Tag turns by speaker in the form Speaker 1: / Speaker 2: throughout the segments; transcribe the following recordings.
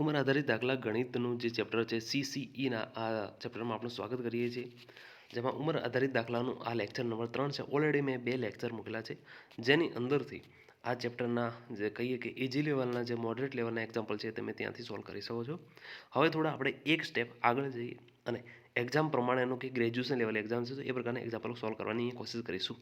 Speaker 1: ઉંમર આધારિત દાખલા ગણિતનું જે ચેપ્ટર છે સીસીઈના આ ચેપ્ટરમાં આપણું સ્વાગત કરીએ છીએ. જેમાં ઉંમર આધારિત દાખલાનું આ લેક્ચર નંબર ત્રણ છે. ઓલરેડી મેં બે લેક્ચર મૂકેલા છે. જેની અંદરથી આ ચેપ્ટરના જે કહીએ કે ઇઝી લેવલના જે મોડરેટ લેવલના એક્ઝામ્પલ છે તમે ત્યાંથી સોલ્વ કરી શકો છો. હવે થોડા આપણે એક સ્ટેપ આગળ જઈએ અને એક્ઝામ પ્રમાણેનું કે ગ્રેજ્યુએશન લેવલ એક્ઝામ છે, એ પ્રકારના એક્ઝામ્પલો સોલ્વ કરવાની કોશિશ કરીશું.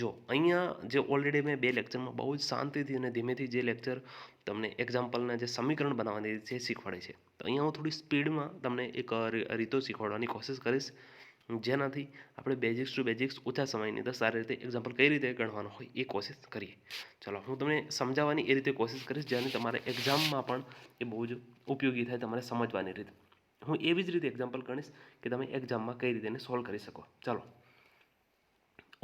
Speaker 1: જો, અહીંયા જે ઓલરેડી મેં બે લેક્ચરમાં બહુ જ શાંતિથી અને ધીમેથી જે લેક્ચર તમને એક્ઝામ્પલના જે સમીકરણ બનાવવાની છે શીખવાડે છે. તો અહીંયા હું થોડી સ્પીડમાં તમને એક રીતો શીખવાડવાની કોશિશ કરીશ. જેનાથી આપણે બેઝિક્સ ટુ બેઝિક્સ ઓછા સમયની અંદર સારી રીતે એક્ઝામ્પલ કઈ રીતે ગણવાનો હોય એ કોશિશ કરીએ. ચલો, હું તમને સમજાવવાની એ રીતે કોશિશ કરીશ જેને તમારે એક્ઝામમાં પણ એ બહુ જ ઉપયોગી થાય તમારે સમજવાની રીતે. હું એવી જ રીતે એક્ઝામ્પલ ગણીશ કે તમે એક્ઝામમાં કઈ રીતે એને સોલ્વ કરી શકો. ચાલો.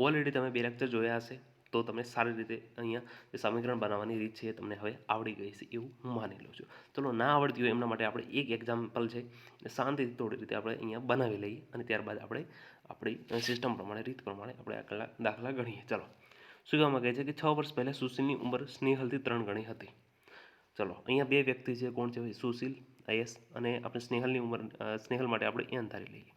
Speaker 1: ઓલરેડી તમે બે લેક્ચર જોયા હશે, તો તમે સારી રીતે અહીંયા જે સમીકરણ બનાવવાની રીત છે એ તમને હવે આવડી ગઈ છે એવું હું માની લઉં છું. ચલો, ના આવડતી હોય એમના માટે આપણે એક એક્ઝામ્પલ છે એ શાંતિથી થોડી રીતે આપણે અહીંયા બનાવી લઈએ અને ત્યારબાદ આપણે આપણી સિસ્ટમ પ્રમાણે, રીત પ્રમાણે આપણે આગળ દાખલા ગણીએ. ચલો, શું કહેવામાં કહે છે કે છ વર્ષ પહેલાં સુશીલની ઉંમર સ્નેહલથી ત્રણ ગણી હતી. ચલો, અહીંયા બે વ્યક્તિ છે, કોણ છે? સુશીલ આઈએસ અને આપણે સ્નેહલની ઉંમર સ્નેહલ માટે આપણે એન ધારી લઈએ.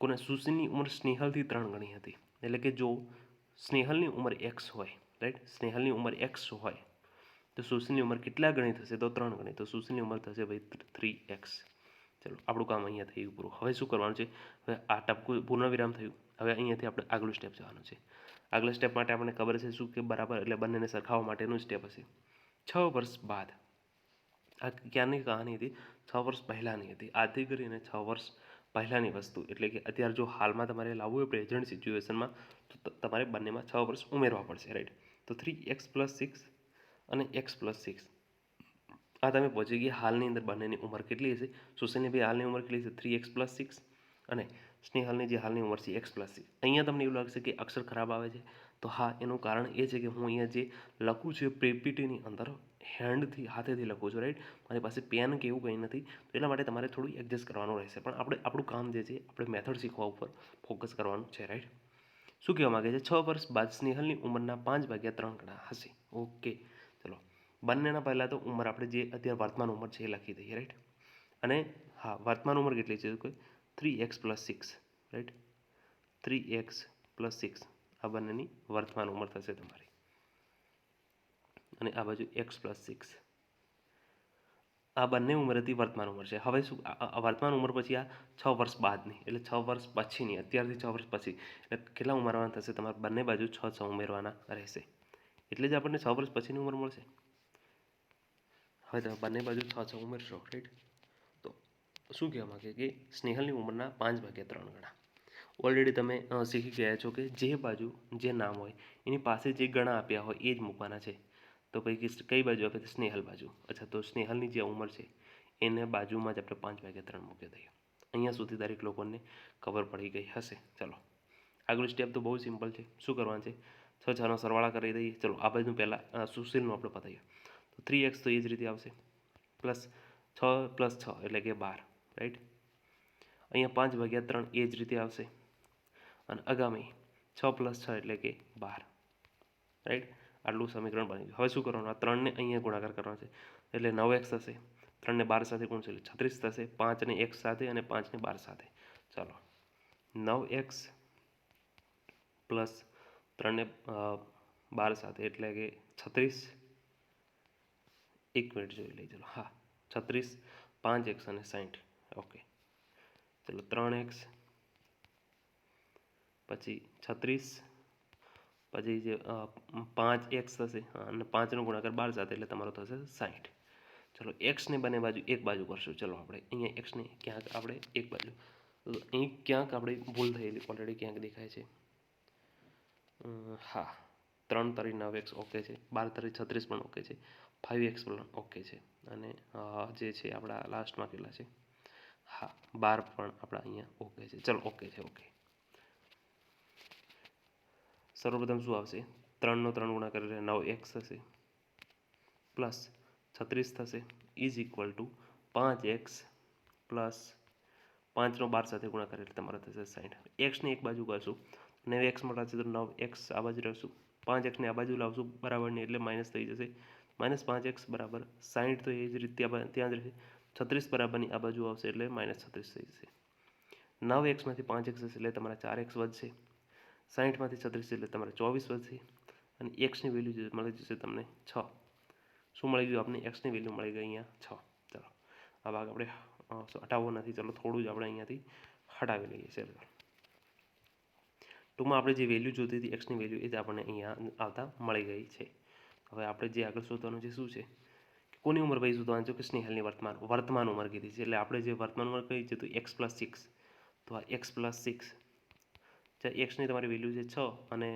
Speaker 1: કોને સુશીની ઉંમર સ્નેહલથી ત્રણ ગણી હતી. એટલે કે જો સ્નેહલની ઉંમર એક્સ હોય રાઈટ સ્નેહલની ઉંમર એક્સ હોય, તો સુશીની ઉંમર કેટલા ગણી થશે? તો ત્રણ ગણી. તો સુશીલની ઉંમર થશે ભાઈ થ્રી એક્સ. ચલો, આપણું કામ અહીંયા થયું પૂરું. હવે શું કરવાનું છે? હવે આ ટપકું પૂર્ણવિરામ થયું. હવે અહીંયાથી આપણે આગલું સ્ટેપ જવાનું છે. આગલા સ્ટેપ માટે આપણને ખબર છે શું કે બરાબર? એટલે બંનેને સરખાવવા માટેનું સ્ટેપ હશે. છ વર્ષ બાદ. આ ક્યારની કહાની હતી? છ વર્ષ પહેલાંની હતી. આથી કરીને છ વર્ષ પહેલાંની વસ્તુ. એટલે કે અત્યારે જો હાલમાં તમારે લાવવું હોય પ્રેઝન્ટ સિચ્યુએશનમાં તો તમારે બંનેમાં છ વર્ષ ઉમેરવા પડશે રાઈટ તો થ્રી એક્સ પ્લસ સિક્સ અને એક્સ પ્લસ સિક્સ આ તમે પહોંચી ગયા હાલની અંદર બંનેની ઉંમર કેટલી હશે? સુશીલની ભાઈ હાલની ઉંમર કેટલી છે થ્રી એક્સ પ્લસ સિક્સ અને સ્નેહલની જે હાલની ઉંમર છે એક્સ પ્લસ સિક્સ અહીંયા તમને એવું લાગશે કે અક્ષર ખરાબ આવે છે. તો હા, એનું કારણ એ છે કે હું અહીંયા જે લખું છું પીપીટીની અંદર હેન્ડથી હાથેથી લખું છું રાઈટ મારી પાસે પેન કે એવું કંઈ નથી. તો એટલા માટે તમારે થોડું એડજસ્ટ કરવાનું રહેશે. પણ આપણે, આપણું કામ જે છે, આપણે મેથડ શીખવા ઉપર ફોકસ કરવાનું છે રાઈટ શું કહેવા માગે છે? છ વર્ષ બાદ સ્નેહલની ઉંમરના પાંચ ભાગ્યા ત્રણ ગણા હશે. ઓકે. ચલો. બંનેના પહેલાં તો ઉંમર આપણે જે અત્યારે વર્તમાન ઉંમર છે એ લખી દઈએ રાઈટ અને હા, વર્તમાન ઉંમર કેટલી છે? કોઈ three x plus six right three x plus six આ બંનેની વર્તમાન ઉંમર થશે તમારી. અને આ બાજુ એક્સ પ્લસ સિક્સ આ બંને ઉંમરેથી વર્તમાન ઉંમર છે. હવે શું વર્તમાન ઉંમર પછી આ છ વર્ષ બાદની, એટલે છ વર્ષ પછીની, અત્યારથી છ વર્ષ પછી. એટલે કેટલા ઉમેરવાના થશે? તમારે બંને બાજુ છ છ ઉમેરવાના રહેશે. એટલે જ આપણને છ વર્ષ પછીની ઉંમર મળશે. હવે તમે બંને બાજુ છ છ ઉમેરશો રાઈટ તો શું કહેવા માગે કે સ્નેહલની ઉંમરના પાંચ ભાગ્યા ત્રણ ગણા. ઓલરેડી તમે શીખી ગયા છો કે જે બાજુ જે નામ હોય, એની પાસે જે ગણા આપ્યા હોય, એ જ મૂકવાના છે. તો પછી કઈ બાજુ? આપે સ્નેહલ બાજુ. અચ્છા, તો સ્નેહલની જે ઉંમર છે, એને બાજુમાં જ આપણે પાંચ વાગ્યા ત્રણ મૂકી દઈએ અહીંયા સુધી દરેક લોકોને ખબર પડી ગઈ હશે. ચલો. આગલું સ્ટેપ તો બહુ સિમ્પલ છે. શું કરવાનું છે? છ છનો સરવાળા કરી દઈએ. ચલો, આ બાજુ પહેલાં સુશીલનું આપણે પતાવીએ તો થ્રી એક્સ તો એ જ રીતે આવશે. પ્લસ છ પ્લસ છ એટલે કે બાર. રાઈટ? અહીંયા પાંચ ભાગ્યા ત્રણ એ જ રીતે આવશે. અને આગામી છ પ્લસ છ એટલે કે બાર. રાઈટ? આટલું સમીકરણ બની ગયું. હવે શું કરવાનું? આ ત્રણને અહીંયા ગુણાકાર કરવાનો છે. એટલે નવ એક્સ થશે. ત્રણને બાર સાથે ગુણશે એટલે છત્રીસ થશે. પાંચને એક્સ સાથે અને પાંચને બાર સાથે. ચાલો. નવ એક્સ પ્લસ ત્રણને બાર સાથે એટલે કે છત્રીસ. એક મિનિટ જોઈ લઈ ચાલો. હા. છત્રીસ, પાંચ એક્સ અને સાઠ ઓકે. ચલો, ત્રણ એક્સ. પછી છત્રીસ પછી જે પાંચ એક્સ થશે અને પાંચનો ગુણાકાર બાર સાથે, એટલે તમારો થશે સાઠ ચલો, એક્સને બંને બાજુ એક બાજુ કરશું. ચલો, આપણે અહીંયા એક્સને ક્યાંક આપણે એક બાજુ. અહીં ક્યાંક આપણે ભૂલ થયેલી ઓલરેડી ક્યાંક દેખાય છે. હા, ત્રણ તરી નવ એક્સ ઓકે છે, બાર તરી છત્રીસ પણ ઓકે છે ફાઇવ એક્સ પણ ઓકે છે. અને જે છે આપણા લાસ્ટમાં કેટલા છે? હા, બાર પણ આપણા અહીંયા ઓકે છે. ચલો, ઓકે છે, ઓકે. સર્વપ્રથમ શું આવશે? ત્રણનો ત્રણ ગુણાકાર એટલે નવ એક્સ થશે. પ્લસ છત્રીસ થશે ઇઝ ઇક્વલ ટુ પાંચ એક્સ પ્લસ પાંચનો બાર સાથે ગુણાકાર એટલે તમારે થશે સાઠ એક્સને એક બાજુ કરશું. નવ એક્સ મળશે તો નવ એક્સ આ બાજુ રાખશું. પાંચ એક્સને આ બાજુ લાવશું બરાબરની એટલે માઇનસ થઈ જશે. માઇનસ પાંચ એક્સ બરાબર સાઠ તો એ જ રીતે ત્યાં જ રહેશે. છત્રીસ બરાબરની આ બાજુ આવશે એટલે માઇનસ છત્રીસ થઈ જશે. નવ એક્સમાંથી પાંચ એક્સ હશે એટલે તમારા ચાર એક્સ વધશે. સાઠમાંથી છત્રીસ એટલે તમારે ચોવીસ વધશે અને એક્સની વેલ્યુ મળી જશે તમને છ. શું મળી ગયું? આપણે એક્સની વેલ્યુ મળી ગઈ અહીંયા છ. ચાલો, આ ભાગ આપણે હટાવવો નથી. ચાલો, થોડું જ આપણે અહીંયાથી હટાવી લઈએ. ચાલો ટૂંકમાં આપણે જે વેલ્યુ જોતી હતી એક્સની વેલ્યુ એ જ આપણને અહીંયા આવતા મળી ગઈ છે. હવે આપણે જે આગળ શોધવાનું છે, શું છે? કોની ઉંમર ભાઈ શોધવાનું છે? કે સ્નેહલની વર્તમાન વર્તમાન ઉંમર કીધી છે. એટલે આપણે જે વર્તમાન ઉંમર કહી છે, તો એક્સ પ્લસ સિક્સ તો આ એક્સ પ્લસ સિક્સ જે એક્સની તમારી વેલ્યુ છે છ અને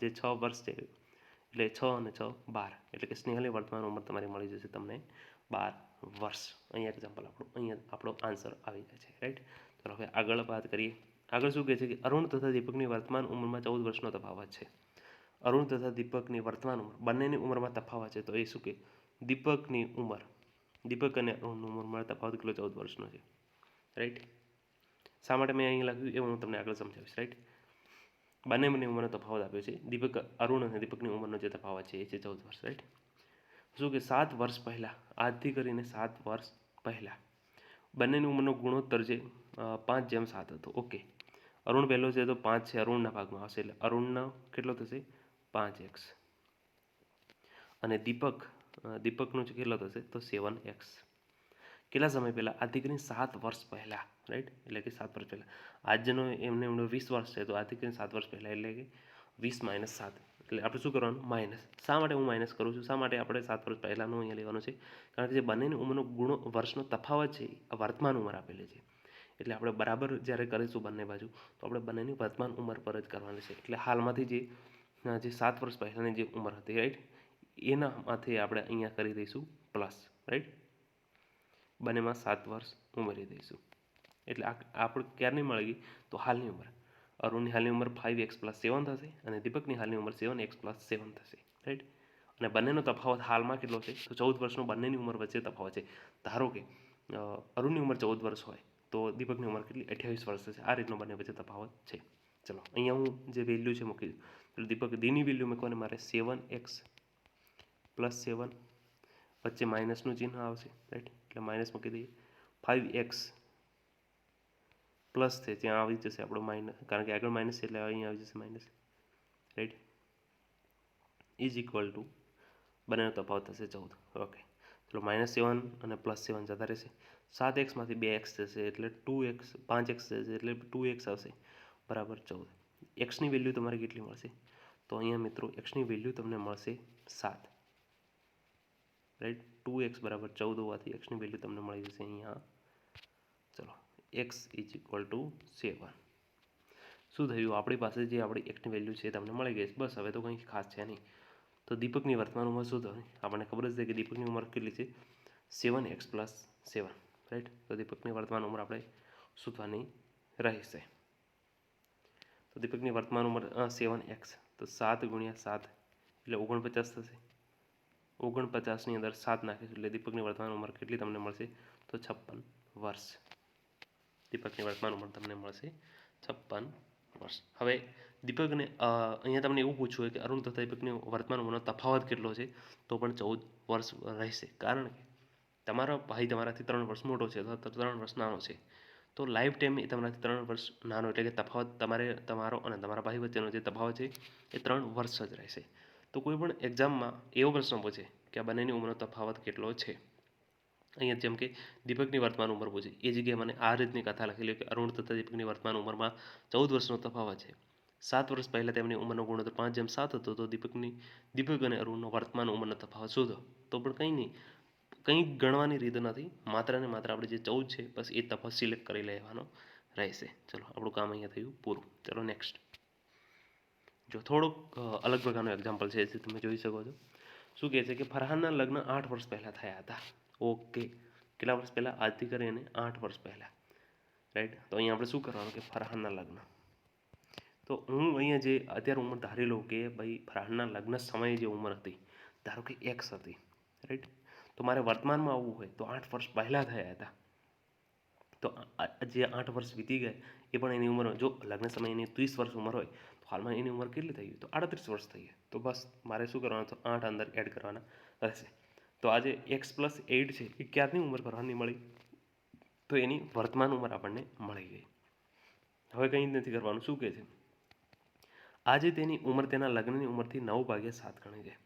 Speaker 1: જે છ વર્ષ છે, એટલે છ અને છ બાર. એટલે કે સ્નેહલની વર્તમાન ઉંમર તમારી મળી જશે તમને બાર વર્ષ. અહીંયા એક્ઝામ્પલ આપણું. અહીંયા આપણો આન્સર આવી જાય છે. રાઈટ ચાલો હવે આગળ વાત કરીએ. આગળ શું કહે છે કે અરુણ તથા દીપકની વર્તમાન ઉંમરમાં ચૌદ વર્ષનો તફાવત છે. અરુણ તથા દીપકની વર્તમાન ઉંમર, બંનેની ઉંમરમાં તફાવત છે. તો એ શું કે દીપકની ઉંમર. દીપક અને અરુણની ઉંમરમાં તફાવત કેટલો? ચૌદ વર્ષનો છે. રાઈટ શા માટે મેં અહીં લખ્યું એ હું તમને આગળ સમજાવીશ. રાઈટ બંનેની ઉંમરનો તફાવત આપ્યો છે. દીપક અરુણ અને દીપકની ઉંમરનો જે તફાવત છે એ છે ચૌદ વર્ષ રાઈટ શું કે સાત વર્ષ પહેલાં, આજથી કરીને સાત વર્ષ પહેલાં બંનેની ઉંમરનો ગુણોત્તર છે પાંચ જેમ સાત હતો. ઓકે. અરુણ પહેલો છે તો પાંચ છે, અરુણના ભાગમાં આવશે એટલે અરુણનો કેટલો થશે? પાંચ એક્સ. અને દીપક દીપકનો છે કેટલો થશે? તો સેવન એક્સ. કેટલા સમય પહેલાં? આજથી કરીને સાત વર્ષ પહેલાં રાઈટ? એટલે કે સાત વર્ષ પહેલાં. આજનો એમને એમનો વીસ વર્ષ છે, તો આજથી કરીને સાત વર્ષ પહેલાં એટલે કે વીસ માઇનસ સાત. એટલે આપણે શું કરવાનું? માઇનસ. શા માટે હું માઇનસ કરું છું? શા માટે આપણે સાત વર્ષ પહેલાંનું અહીંયા લેવાનું છે? કારણ કે જે બંનેની ઉંમરનો ગુણો, વર્ષનો તફાવત છે, એ વર્તમાન ઉંમર આપેલી છે. એટલે આપણે બરાબર જ્યારે કરીશું બંને બાજુ, તો આપણે બંનેની વર્તમાન ઉંમર પર જ કરવાની છે. એટલે હાલમાંથી જે જે સાત વર્ષ પહેલાંની જે ઉંમર હતી, રાઈટ? એના માથે આપણે અહીંયા કરી દઈશું પ્લસ, રાઈટ? બંનેમાં સાત વર્ષ ઉમેરી દઈશું. એટલે આ આપણે ક્યારની મળી ગઈ તો હાલની ઉંમર. અરુણની હાલની ઉંમર ફાઇવ એક્સ પ્લસ સેવન થશે અને દીપકની હાલની ઉંમર સેવન એક્સ પ્લસ સેવન થશે. રાઈટ અને બંનેનો તફાવત હાલમાં કેટલો છે? તો ચૌદ વર્ષનો બંનેની ઉંમર વચ્ચે તફાવત છે. ધારો કે અરુણની ઉંમર ચૌદ વર્ષ હોય, તો દીપકની ઉંમર કેટલી? અઠ્યાવીસ વર્ષ થશે. આ રીતનો બંને વચ્ચે તફાવત છે. ચલો, અહીંયા હું જે વેલ્યુ છે મૂકી દઉં. દીપક દીની વેલ્યુ મૂકવાની મારે સેવન એક્સ પ્લસ સેવન વચ્ચે માઇનસનું ચિહ્ન આવશે. રાઈટ એટલે માઇનસ મૂકી દઈએ. ફાઇવ એક્સ પ્લસ છે, ત્યાં આવી જશે આપણો માઇનસ કારણ કે આગળ માઇનસ છે એટલે અહીં આવી જશે minus right is equal to બંનેનો તફાવત થશે ચૌદ. ઓકે ચલો માઇનસ સેવન અને પ્લસ સેવન જતા રહેશે. સાત એક્સમાંથી બે એક્સ જશે એટલે ટુ એક્સ પાંચ એક્સ જશે એટલે ટુ એક્સ આવશે. બરાબર ચૌદ. એક્સની વેલ્યુ તમારે કેટલી મળશે? તો અહીંયા મિત્રો એક્સની વેલ્યુ તમને મળશે સાત. રાઈટ ટુ એક્સ બરાબર ચૌદ હોવાથી એક્સની વેલ્યુ તમને મળી જશે અહીંયા x is equal to seven શું થયું? આપણી પાસે જે આપણી એક્ટની વેલ્યુ છે તમને મળી ગઈ બસ, હવે તો કંઈ ખાસ છે નહીં. તો દીપકની વર્તમાન ઉંમર શું થશે આપણને ખબર જ છે કે દીપકની ઉંમર કેટલી છે? Seven x plus seven right તો દીપકની વર્તમાન ઉંમર આપણે શોધવાની રહેશે. તો દીપકની વર્તમાન ઉંમર સેવન એક્સ તો સાત ગુણ્યા સાત, એટલે ઓગણપચાસ થશે. ઓગણપચાસની અંદર સાત નાખીશું એટલે દીપકની વર્તમાન ઉંમર કેટલી તમને મળશે? તો છપ્પન વર્ષ. દીપકની વર્તમાન ઉંમર તમને મળશે. છપ્પન વર્ષ. હવે દીપકને અહીંયા તમને એવું પૂછવું કે અરુણ તથા દીપકની વર્તમાન ઉંમરનો તફાવત કેટલો છે, તો પણ ચૌદ વર્ષ રહેશે. કારણ કે તમારો ભાઈ તમારાથી ત્રણ વર્ષ મોટો છે, અથવા ત્રણ વર્ષ નાનો છે. તો લાઈફ ટાઈમ એ તમારાથી ત્રણ વર્ષ નાનો એટલે કે તફાવત તમારે, તમારો અને તમારા ભાઈ વચ્ચેનો જે તફાવત છે, એ ત્રણ વર્ષ જ રહેશે. તો કોઈ પણ એક્ઝામમાં એવો પ્રશ્ન પૂછે કે આ બંનેની ઉંમરનો તફાવત કેટલો છે? અહીંયા જેમ કે દીપકની વર્તમાન ઉંમર પૂછી. એ જગ્યાએ મને આ રીતની કથા લખેલી કે અરુણ તથા દીપકની વર્તમાન ઉંમરમાં ચૌદ વર્ષનો તફાવત છે. સાત વર્ષ પહેલાં તેમની ઉંમરનો ગુણોત્તર પાંચ જેમ સાત હતો, તો દીપકની, દીપક અને અરુણનો વર્તમાન ઉંમરનો તફાવત શોધો તો પણ કંઈ નહીં. કંઈ ગણવાની રીત નથી. માત્ર ને માત્ર આપણે જે ચૌદ છે, બસ એ તફાવત સિલેક્ટ કરી લેવાનો રહેશે. ચલો, આપણું કામ અહીંયા થયું પૂરું. ચલો, નેક્સ્ટ. જો, થોડોક અલગ પ્રકારનું એક્ઝામ્પલ છે, જે તમે જોઈ શકો છો. શું કહે છે કે ફરહાનના લગ્ન આઠ વર્ષ પહેલાં થયા હતા. ઓકે. કેટલા વર્ષ પહેલાં? આજથી કરીને આઠ વર્ષ પહેલાં. રાઈટ તો અહીંયા આપણે શું કરવાનું કે ફરહાનના લગ્ન. તો હું અહીંયા જે અત્યારે ઉંમર ધારી લઉં કે ભાઈ ફરહાનના લગ્ન સમયે જે ઉંમર હતી, ધારો કે એક્સ હતી. રાઈટ તો મારે વર્તમાનમાં આવવું હોય તો આઠ વર્ષ પહેલાં થયા હતા. તો જે આઠ વર્ષ વીતી ગયા, એ પણ એની ઉંમર જો લગ્ન સમયે એની ત્રીસ વર્ષ ઉંમર હોય, તો હાલમાં એની ઉંમર કેટલી થઈ તો આડત્રીસ વર્ષ થઈ તો બસ, મારે શું કરવાનું? તો આઠ અંદર એડ કરવાના રહેશે. તો આજે એક્સ પ્લસ એઇટ છે એ ક્યારની ઉંમર ભરવાની મળી? તો એની વર્તમાન ઉંમર આપણને મળી ગઈ. હવે કંઈ જ નથી કરવાનું, શું કહે છે? આજે તેની ઉંમર તેના લગ્નની ઉંમરથી નવ ભાગ્યા સાત ગણી છે.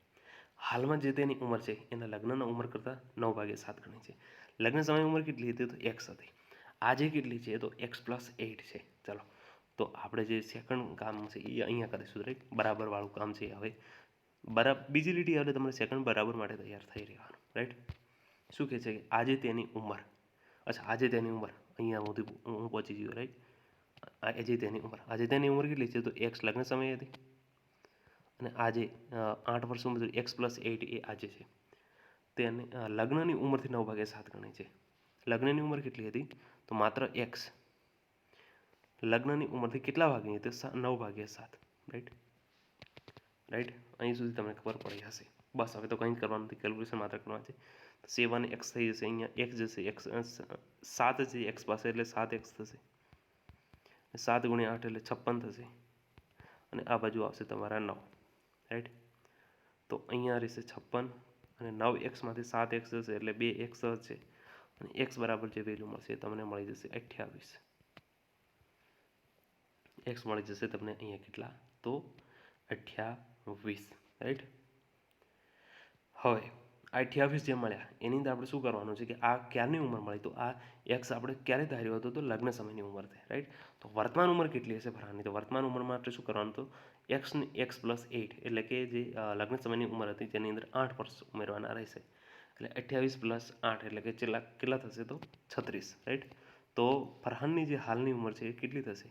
Speaker 1: હાલમાં જે તેની ઉંમર છે, એના લગ્નના ઉંમર કરતાં નવ ભાગ્યા સાત ગણી છે. લગ્ન સમય ઉંમર કેટલી હતી? તો એક્સ હતી. આજે કેટલી છે? તો એક્સ પ્લસ એઇટ છે. ચલો. તો આપણે જે સેકન્ડ કામ છે, એ અહીંયા કરીશું દરેક બરાબર વાળું કામ છે હવે. બરાબર બીજી લીટી આવે તમારે સેકન્ડ બરાબર માટે તૈયાર થઈ રહેવાનું રાઈટ શું કહે છે? કે આજે તેની ઉંમર. અચ્છા, આજે તેની ઉંમર. અહીંયા સુધી હું પહોંચી ગયો રાઈટ આજે તેની ઉંમર. આજે તેની ઉંમર કેટલી છે? તો એક્સ લગ્ન સમય હતી. અને આજે આઠ વર્ષ ઉંમર એક્સ પ્લસ એઇટ એ આજે છે. તેને લગ્નની ઉંમરથી નવ ભાગે સાત ગણી છે. લગ્નની ઉંમર કેટલી હતી? તો માત્ર એક્સ લગ્નની ઉંમરથી કેટલા ભાગની હતી નવ ભાગ્યા સાત. રાઈટ રાઈટ અહીં સુધી તમને ખબર પડી હશે. બસ, હવે તો કંઈ કરવાનું નથી કેલ્ક્યુલેશન માત્ર કરવાનું છે. સેવન એક્સ થઈ જશે, અહીંયા એક્સ જશે એક્સ સાત છે એક્સ પાસે એટલે સાત એક્સ થશે. સાત ગુણ્યા આઠ એટલે છપ્પન થશે. અને આ બાજુ આવશે તમારા નવ. રાઈટ તો અહીંયા રહેશે છપ્પન અને નવ એક્સમાંથી સાત એક્સ જશે એટલે બે એક્સ છે. અને એક્સ બરાબર જે વેલ્યુ મળશે તમને મળી જશે અઠ્યાવીસ. એક્સ મળી જશે તમને અહીંયા કેટલા? તો અઠ્યાવીસ રાઈટ હવે આ અઠ્યાવીસ જે મળ્યા, એની અંદર આપણે શું કરવાનું છે કે આ ક્યારની ઉંમર મળી? તો આ એક્સ આપણે ક્યારે ધાર્યો હતો? તો લગ્ન સમયની ઉંમર થઈ રાઈટ તો વર્તમાન ઉંમર કેટલી હશે ભરાની તો વર્તમાન ઉંમર માટે શું કરવાનું તો એક્સની એક્સ પ્લસ એઇટ એટલે કે જે લગ્ન સમયની ઉંમર હતી તેની અંદર આઠ વર્ષ ઉમેરવાના રહેશે. એટલે અઠ્યાવીસ પ્લસ આઠ, એટલે કે છેલ્લા કેટલા થશે તો? છત્રીસ રાઈટ તો ફરહાનની જે હાલની ઉંમર છે એ કેટલી થશે?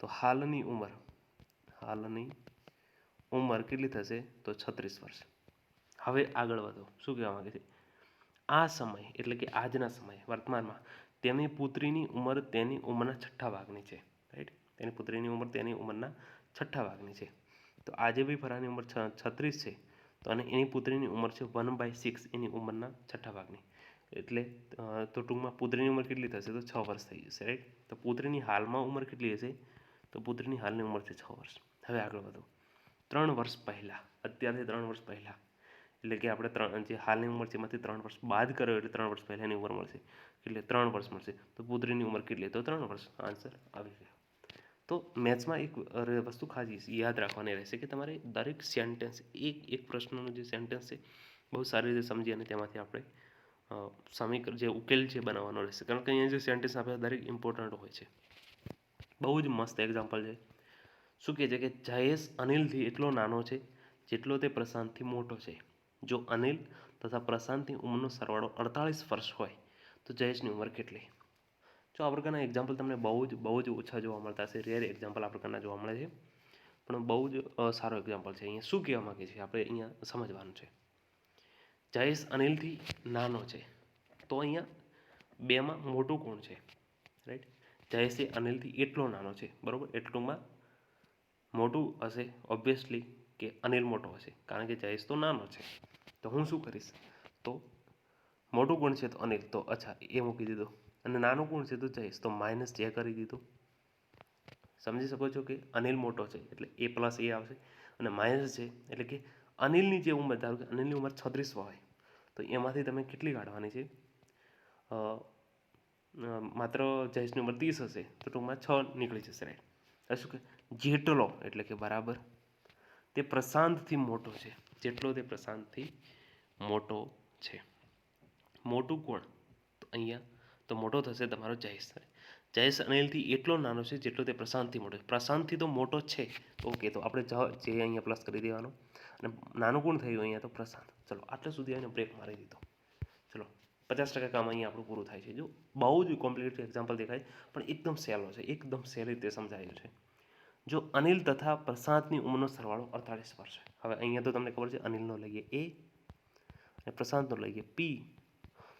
Speaker 1: તો હાલની ઉંમર, હાલની ઉંમર કેટલી થશે? તો છત્રીસ વર્ષ. હવે આગળ વધો. શું કહેવા માંગે છે? આ સમય, એટલે કે આજના સમયે, વર્તમાનમાં, તેની પુત્રીની ઉંમર તેની ઉંમરના છઠ્ઠા ભાગની છે. રાઈટ તેની પુત્રીની ઉંમર તેની ઉંમરના છઠ્ઠા ભાગની છે. તો આજે બી ફરાની ઉંમર છત્રીસ છે, તો અને એની પુત્રીની ઉંમર છે વન બાય સિક્સ, એની ઉંમરના છઠ્ઠા ભાગની. એટલે તો ટૂંકમાં પુત્રીની ઉંમર કેટલી થશે? તો છ વર્ષ થઈ જશે. રાઈટ તો પુત્રીની હાલમાં ઉંમર કેટલી હશે? તો પુત્રીની હાલની ઉંમર છે છ વર્ષ. હવે આગળ વધો. ત્રણ વર્ષ પહેલાં, અત્યારથી ત્રણ વર્ષ પહેલાં. એટલે કે આપણે ત્રણ, જે હાલની ઉંમર છે એમાંથી ત્રણ વર્ષ બાદ કર્યો એટલે ત્રણ વર્ષ પહેલાંની ઉંમર મળશે. એટલે ત્રણ વર્ષ મળશે. તો પુત્રીની ઉંમર કેટલી? તો ત્રણ વર્ષ. આન્સર આવી ગયો. તો મેથ્સમાં એક વસ્તુ ખાસ યાદ રાખવાની રહેશે કે તમારે દરેક સેન્ટેન્સ એક એક પ્રશ્નનું જે સેન્ટેન્સ છે, બહુ સારી રીતે સમજી અને તેમાંથી આપણે સમીક જે ઉકેલ છે બનાવવાનો રહેશે. કારણ કે અહીંયા જે સેન્ટેન્સ આપ્યા, દરેક ઇમ્પોર્ટન્ટ હોય છે. બહુ જ મસ્ત એક્ઝામ્પલ છે. શું કહે છે કે જયેશ અનિલથી એટલો નાનો છે, જેટલો તે પ્રશાંતથી મોટો છે. જો અનિલ તથા પ્રશાંતની ઉંમરનો સરવાળો અડતાળીસ વર્ષ હોય, તો જયેશની ઉંમર કેટલી? જો આ પ્રકારના એક્ઝામ્પલ તમને બહુ જ બહુ જ ઓછા જોવા મળતા હશે રેર એક્ઝામ્પલ આ પ્રકારના જોવા મળે છે. પણ બહુ જ સારો એક્ઝામ્પલ છે. અહીંયા શું કહેવા માગે છે? આપણે અહીંયા સમજવાનું છે. જયેશ અનિલથી નાનો છે, તો અહીંયા બેમાં મોટું કોણ છે? રાઈટ જયેશ અનિલથી એટલો નાનો છે. બરાબર? એટલુંમાં મોટું હશે ઓબ્વિયસલી કે અનિલ મોટો હશે, કારણ કે જયેશ તો નાનો છે. તો હું શું કરીશ? તો મોટું ગુણ છે? તો અનિલ. તો અચ્છા, એ મૂકી દીધો. અને નાનું ગુણ છે? તો જયેશ. તો માઇનસ જે કરી દીધું. સમજી શકો છો કે અનિલ મોટો છે, એટલે એ પ્લસ એ આવશે. અને માઇનસ છે એટલે કે અનિલની જે ઉંમર ધારો કે અનિલની ઉંમર છત્રીસ હોય. તો એમાંથી તમે કેટલી કાઢવાની છે? માત્ર જયેશની ઉંમર ત્રીસ હશે, તો ટૂંકમાં છ નીકળી જશે રાઈટ શું કે જેટલો, એટલે કે બરાબર, તે પ્રશાંતથી મોટો છે. જેટલો તે પ્રશાંતથી મોટો છે. મોટું કોણ? તો અહીંયા તો મોટો થશે તમારો જયેશ જયેશ અનિલથી એટલો નાનો છે જેટલો તે પ્રશાંતથી મોટો છે. પ્રશાંતથી તો મોટો છે. ઓકે, તો આપણે જ- અહીંયા પ્લસ કરી દેવાનો. અને નાનું કોણ થયું અહીંયા તો પ્રશાંત. ચલો, આટલા સુધી આને બ્રેક મારી દીધો. ચલો, પચાસ ટકા કામ અહીંયા આપણું પૂરું થાય છે. જો બહુ જ કોમ્પ્લિકેટેડ એક્ઝામ્પલ દેખાય, પણ એકદમ સહેલો છે. એકદમ સહેલી રીતે સમજાયું છે. જો અનિલ તથા પ્રશાંતની ઉંમરનો સરવાળો અડતાળીસ વર્ષ હવે અહીંયા તો તમને ખબર છે, અનિલનો લઈએ એ અને પ્રશાંતનો લઈએ પી.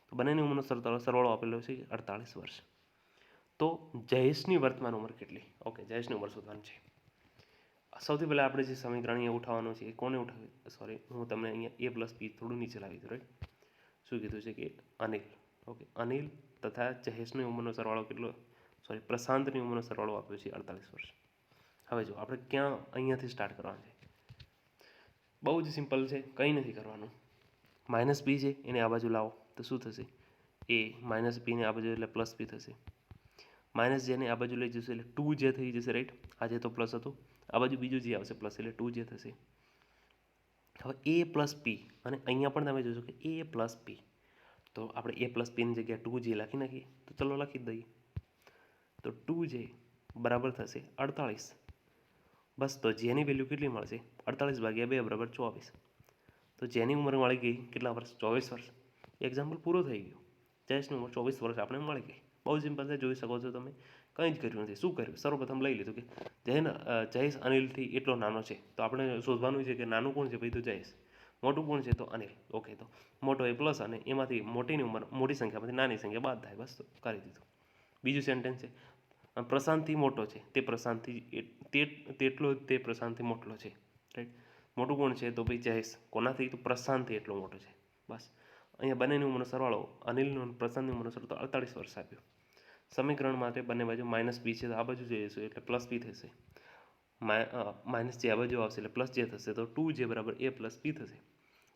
Speaker 1: તો બંનેની ઉંમરનો સરવાળો આપેલો છે અડતાળીસ વર્ષ. તો જયેશની વર્તમાન ઉંમર કેટલી? ઓકે, જયેશની ઉંમર શોધવાની છે. સૌથી પહેલાં આપણે જે સમીકરણ અહીંયા ઉઠાવવાનું છે એ કોને ઉઠાવી સોરી હું તમને અહીંયા એ પ્લસ પી થોડું નીચે લાવી દઉં રાઈટ શું કીધું છે કે અનિલ. ઓકે, અનિલ તથા જયેશની ઉંમરનો સરવાળો કેટલો? સોરી પ્રશાંતની ઉંમરનો સરવાળો આપ્યો છે અડતાલીસ વર્ષ. હવે જો, આપણે ક્યાં અહીંયાથી સ્ટાર્ટ કરવાનું છે? બહુ જ સિમ્પલ છે, કંઈ નથી કરવાનું. માઇનસ બી છે, એને આ બાજુ લાવો, તો શું થશે? એ માઇનસ બીને આ બાજુ એટલે પ્લસ બી થશે. માઇનસ જેને આ બાજુ લઈ જશે એટલે ટુ જે થઈ જશે રાઈટ આજે તો પ્લસ હતું. આ બાજુ બીજું જે આવશે પ્લસ એટલે ટુ જે થશે. હવે એ પ્લસ પી અને અહીંયા પણ તમે જોશો કે એ પ્લસ પી તો આપણે એ પ્લસ પીની જગ્યાએ ટુ જે લખી નાખીએ. તો ચલો લખી દઈએ. તો ટુ જે બરાબર થશે અડતાળીસ. બસ તો જેની વેલ્યુ કેટલી મળશે? અડતાલીસ ભાગ્યા બે બરાબર ચોવીસ. તો જેની ઉંમર મળી ગઈ કેટલા વર્ષ? ચોવીસ વર્ષ. એક્ઝામ્પલ પૂરો થઈ ગયો. જયેશની ઉંમર ચોવીસ વર્ષ આપણે મળી ગઈ. બહુ સિમ્પલ છે, જોઈ શકો છો તમે. કંઈ જ કર્યું નથી. શું કર્યું? સર્વપ્રથમ લઈ લીધું કે જયન જયેશ અનિલથી એટલો નાનો છે. તો આપણે શોધવાનું છે કે નાનું કોણ છે? ભાઈ તો જયેશ મોટું કોણ છે? તો અનિલ. ઓકે તો મોટો એ પ્લસ અને એમાંથી મોટીની ઉંમર, મોટી સંખ્યામાંથી નાની સંખ્યા બાદ થાય. બસ તો કરી દીધું. બીજું સેન્ટેન્સ છે. પ્રશાંતથી મોટો છે. તે પ્રશાંતથી તે તેટલો જ તે પ્રશાંતથી મોટલો છે. રાઈટ મોટું કોણ છે? તો ભાઈ જયેશ. કોનાથી? તો પ્રશાંતથી એટલો મોટો છે. બસ. અહીંયા બંનેની ઉંમરનો સરવાળો અનિલનો અને પ્રશાંતની ઉંમરનો સરવાળો અડતાળીસ વર્ષ આપ્યો. સમીકરણ માટે બંને બાજુ માઇનસ બી છે. તો આ બાજુ જઈશું એટલે પ્લસ બી થશે. માઇનસ જે આ બાજુ આવશે એટલે પ્લસ જે થશે. તો ટુ જે બરાબર એ પ્લસ બી થશે.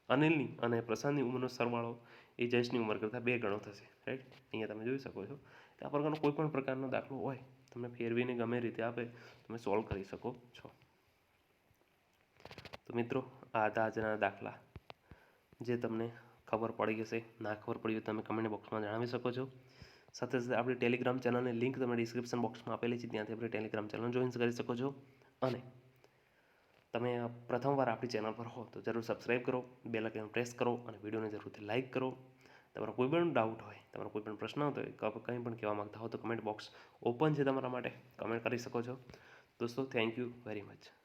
Speaker 1: અનિલની અને પ્રશાંતની ઉંમરનો સરવાળો એ જયેશની ઉંમર કરતાં બે ગણો થશે. રાઈટ અહીંયા તમે જોઈ શકો છો. કે આ પ્રકારનો કોઈ પણ પ્રકારનો દાખલો હોય તમને ફેરવીને ગમે રીતે આપે, તમે સોલ્વ કરી શકો છો. તો મિત્રો, આ હતા આજના દાખલા. જે તમને ખબર પડી હશે, ના ખબર પડી હોય તમે કમેન્ટ બોક્સમાં જણાવી શકો છો. સાથે સાથે આપણી ટેલિગ્રામ ચેનલની લિંક તમે ડિસ્ક્રિપ્શન બોક્સમાં આપેલી છે, ત્યાંથી આપણે ટેલિગ્રામ ચેનલ જોઈન કરી શકો છો. અને તમે પ્રથમવાર આપણી ચેનલ પર હો તો જરૂર સબસ્ક્રાઈબ કરો બેલ આઇકન પ્રેસ કરો અને વિડીયોને જરૂરથી લાઇક કરો. તમારો કોઈ પણ ડાઉટ હોય, તમારો કોઈ પણ પ્રશ્ન હોય કંઈ પણ કહેવા માંગતા હો તો કમેન્ટ બોક્સ ઓપન છે તમારા માટે. કમેન્ટ કરી શકો છો. દોસ્તો થેન્ક યુ વેરી મચ